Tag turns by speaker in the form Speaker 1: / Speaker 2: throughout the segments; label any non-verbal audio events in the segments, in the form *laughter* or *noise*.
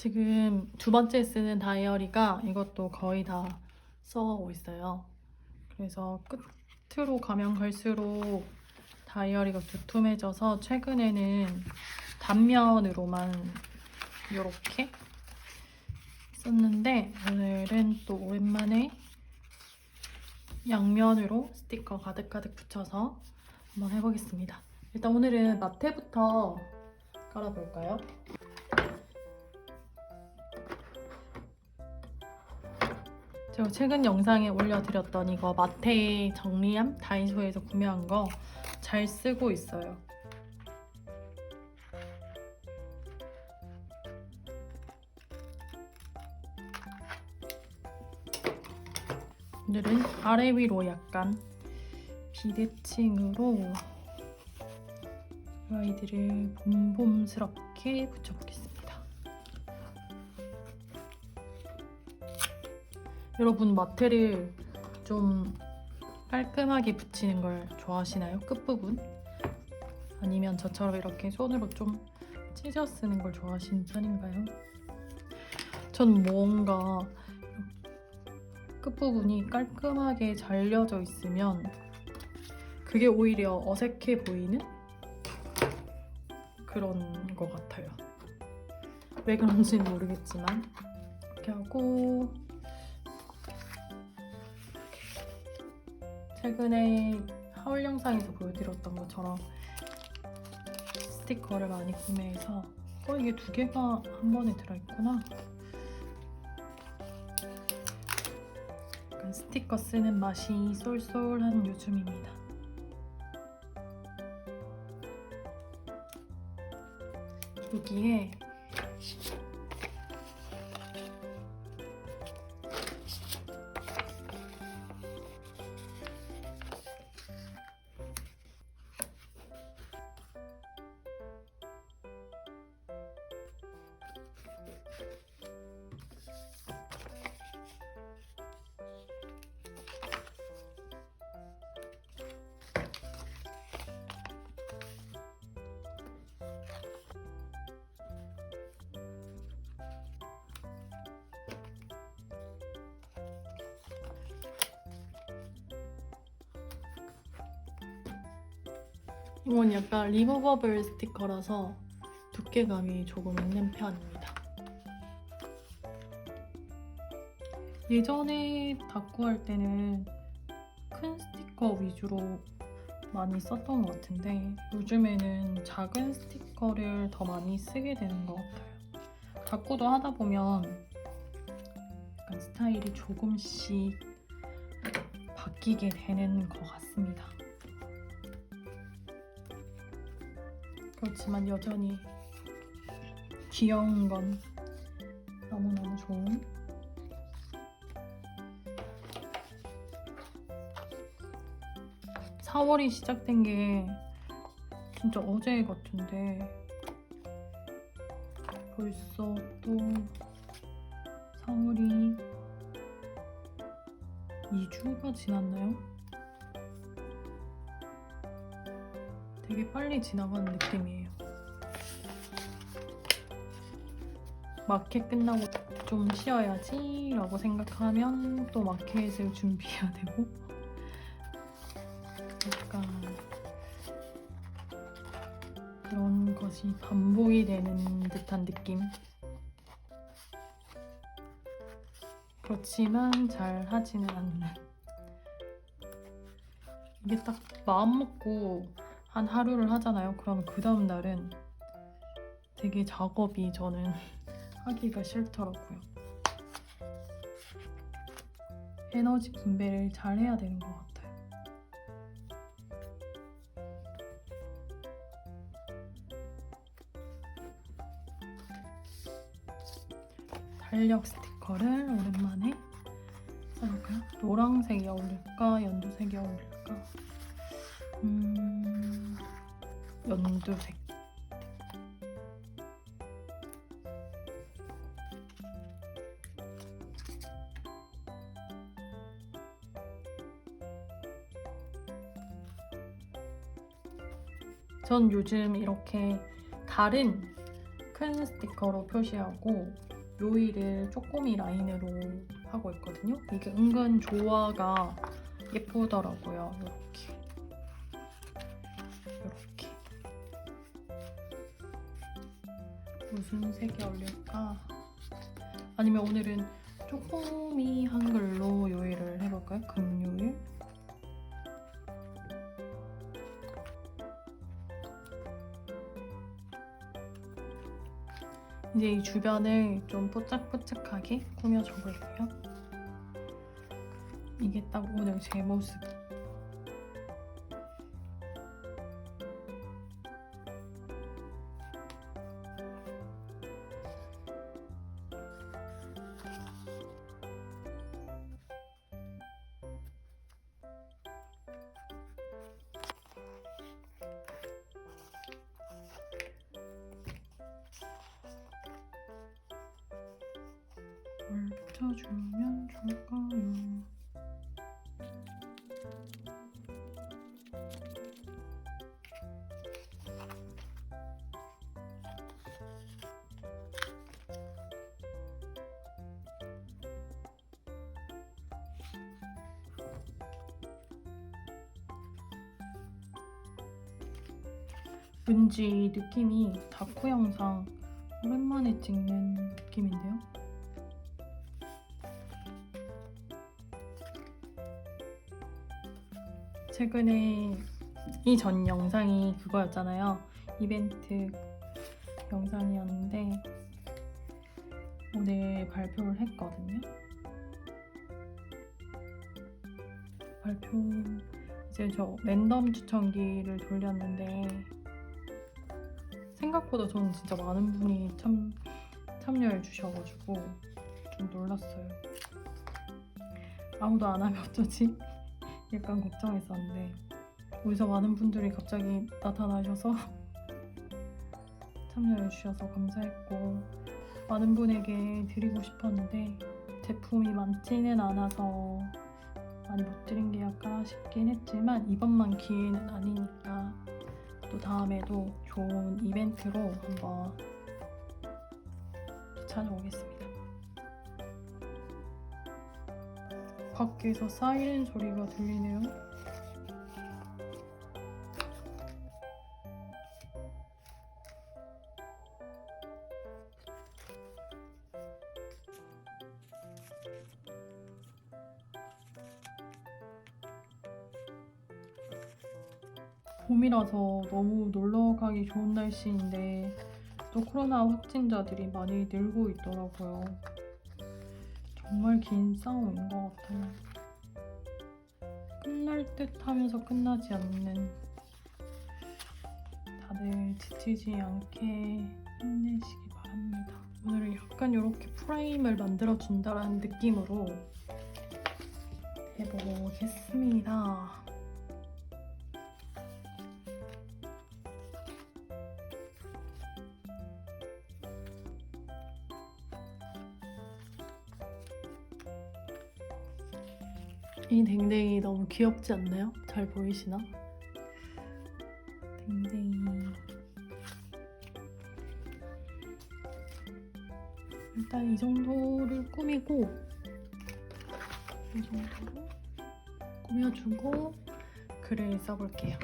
Speaker 1: 지금 두 번째 쓰는 다이어리가 이것도 거의 다 써가고 있어요. 그래서 끝으로 가면 갈수록 다이어리가 두툼해져서 최근에는 단면으로만 이렇게 썼는데 오늘은 또 오랜만에 양면으로 스티커 가득가득 붙여서 한번 해보겠습니다. 일단 오늘은 마테부터 깔아볼까요? 제가 최근 영상에 올려드렸던 이거 마테 정리함 다이소에서 구매한 거 잘 쓰고 있어요. 오늘은 아래 위로 약간 비대칭으로 이 아이들을 봄봄스럽게 붙여보겠습니다. 여러분 마테를 좀 깔끔하게 붙이는 걸 좋아하시나요? 끝부분? 아니면 저처럼 이렇게 손으로 좀 찢어 쓰는 걸 좋아하시는 편인가요? 전 뭔가 끝부분이 깔끔하게 잘려져 있으면 그게 오히려 어색해 보이는 그런 것 같아요. 왜 그런지는 모르겠지만 이렇게 하고 최근에 하울 영상에서 보여드렸던 것처럼 스티커를 많이 구매해서 어 이게 두 개가 한 번에 들어있구나. 약간 스티커 쓰는 맛이 쏠쏠한 요즘입니다. 여기에 이건 약간 리무버블 스티커라서 두께감이 조금 있는 편입니다. 예전에 다꾸 할 때는 큰 스티커 위주로 많이 썼던 것 같은데 요즘에는 작은 스티커를 더 많이 쓰게 되는 것 같아요. 다꾸도 하다 보면 스타일이 조금씩 바뀌게 되는 것 같습니다. 그렇지만 여전히 귀여운 건 너무너무 좋은 4월이 시작된 게 진짜 어제 같은데 벌써 또 4월이 2주가 지났나요? 되게 빨리 지나가는 느낌이에요. 마켓 끝나고 좀 쉬어야지 라고 생각하면 또 마켓을 준비해야 되고 약간 그런 것이 반복이 되는 듯한 느낌. 그렇지만 잘 하지는 않는. 이게 딱 마음 먹고 한 하루를 하잖아요. 그러면 그 다음 날은 되게 작업이 저는 *laughs* 하기가 싫더라고요. 에너지 분배를 잘 해야 되는 것 같아요. 달력 스티커를 오랜만에 써볼까요? 노란색이 어울릴까? 연두색이 어울릴까? 음, 연두색. 전 요즘 이렇게 다른 큰 스티커로 표시하고 요일을 쪼꼬미 라인으로 하고 있거든요. 이게 은근 조화가 예쁘더라고요. 이렇게. 무슨 색이 어울릴까? 아니면 오늘은 쪼꼬미 한글로 요일을 해볼까요? 금요일? 이제 이 주변을 좀 뽀짝뽀짝하게 꾸며 줘 볼게요. 이게 딱 오늘 제 모습. 붙여주면 좋을까요? 왠지 느낌이 다쿠 영상 오랜만에 찍는 느낌인데요? 최근에 이 전 영상이 그거였잖아요. 이벤트 영상이었는데 오늘 발표를 했거든요. 발표 이제 저 랜덤 추천기를 돌렸는데 생각보다 저는 진짜 많은 분이 참 참여해 주셔가지고 좀 놀랐어요. 아무도 안 하면 어쩌지? 약간 걱정했었는데 어디서 많은 분들이 갑자기 나타나셔서 *laughs* 참여해 주셔서 감사했고 많은 분에게 드리고 싶었는데 제품이 많지는 않아서 많이 못 드린 게 약간 아쉽긴 했지만 이번만 기회는 아니니까 또 다음에도 좋은 이벤트로 한번 찾아오겠습니다. 밖에서 사이렌 소리가 들리네요. 봄이라서 너무 놀러 가기 좋은 날씨인데 또 코로나 확진자들이 많이 늘고 있더라고요. 정말 긴 싸움인 것 같아요. 끝날 듯 하면서 끝나지 않는 다들 지치지 않게 힘내시기 바랍니다. 오늘은 약간 이렇게 프레임을 만들어 준다라는 느낌으로 해보겠습니다. 이 댕댕이 너무 귀엽지 않나요? 잘 보이시나? 댕댕이 일단 이 정도를 꾸미고 이 정도로 꾸며주고 글을 써볼게요.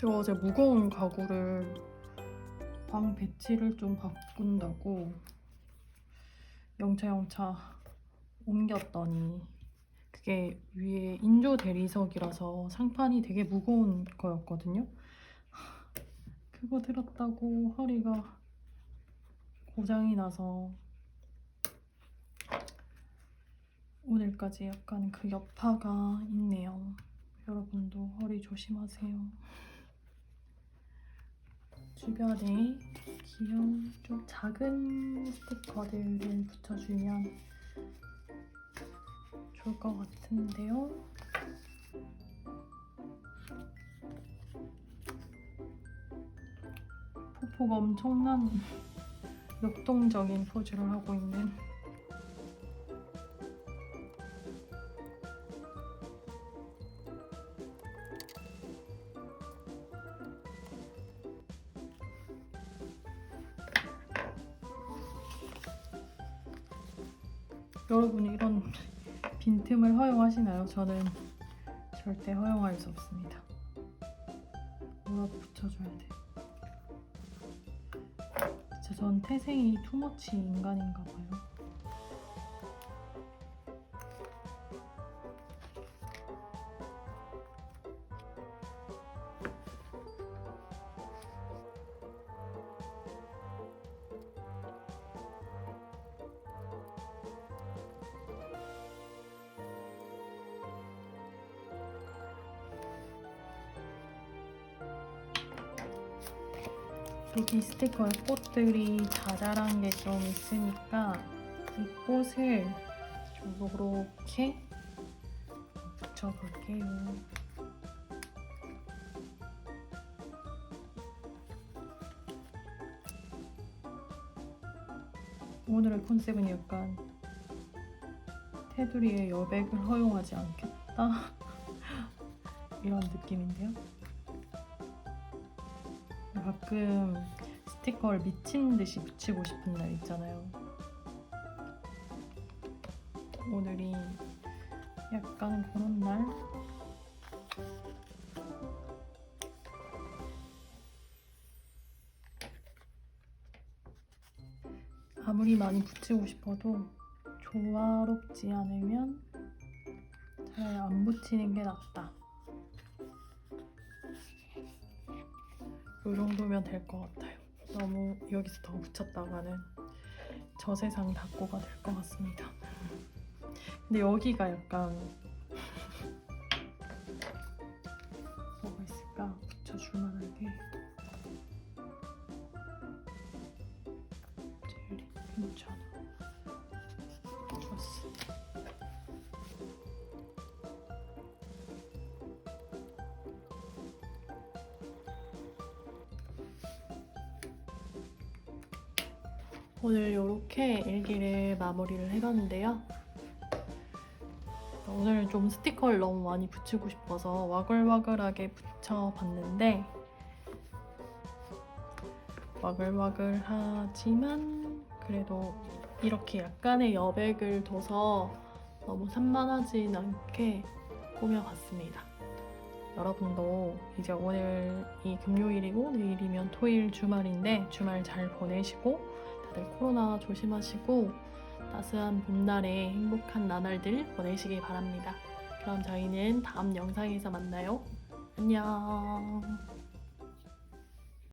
Speaker 1: 제가 어제 무거운 가구를 방 배치를 좀 바꾼다고 영차영차 옮겼더니 그게 위에 인조 대리석이라서 상판이 되게 무거운 거였거든요. 그거 들었다고 허리가 고장이 나서 오늘까지 약간 그 여파가 있네요. 여러분도 허리 조심하세요. 주변에 귀여운 좀 작은 스티커들을 붙여주면 좋을 것 같은데요. 포포가 엄청난 *laughs* 역동적인 포즈를 하고 있는 여러분이 이런 빈틈을 허용하시나요? 저는 절대 허용할 수 없습니다. 뭐라도 붙여줘야 돼. 진짜 전 태생이 투머치 인간인가 봐요. 여기 스티커에 꽃들이 자잘한 게 좀 있으니까 이 꽃을 좀 요렇게 붙여볼게요. 오늘의 컨셉은 약간 테두리에 여백을 허용하지 않겠다 *laughs* 이런 느낌인데요. 가끔 스티커를 미친 듯이 붙이고 싶은 날 있잖아요. 오늘이 약간 그런 날. 아무리 많이 붙이고 싶어도 조화롭지 않으면 차라리 안 붙이는 게 낫다. 이 정도면 될 것 같아요. 너무 여기서 더 붙였다가는 저 세상 닫고가 될 것 같습니다. 근데 여기가 약간 오늘 이렇게 일기를 마무리를 해봤는데요. 오늘 좀 스티커를 너무 많이 붙이고 싶어서 와글와글하게 붙여봤는데 와글와글하지만 그래도 이렇게 약간의 여백을 둬서 너무 산만하진 않게 꾸며봤습니다. 여러분도 이제 오늘이 금요일이고 내일이면 토요일 주말인데 주말 잘 보내시고 다들 코로나 조심하시고 따스한 봄날에 행복한 나날들 보내시길 바랍니다. 그럼 저희는 다음 영상에서 만나요. 안녕.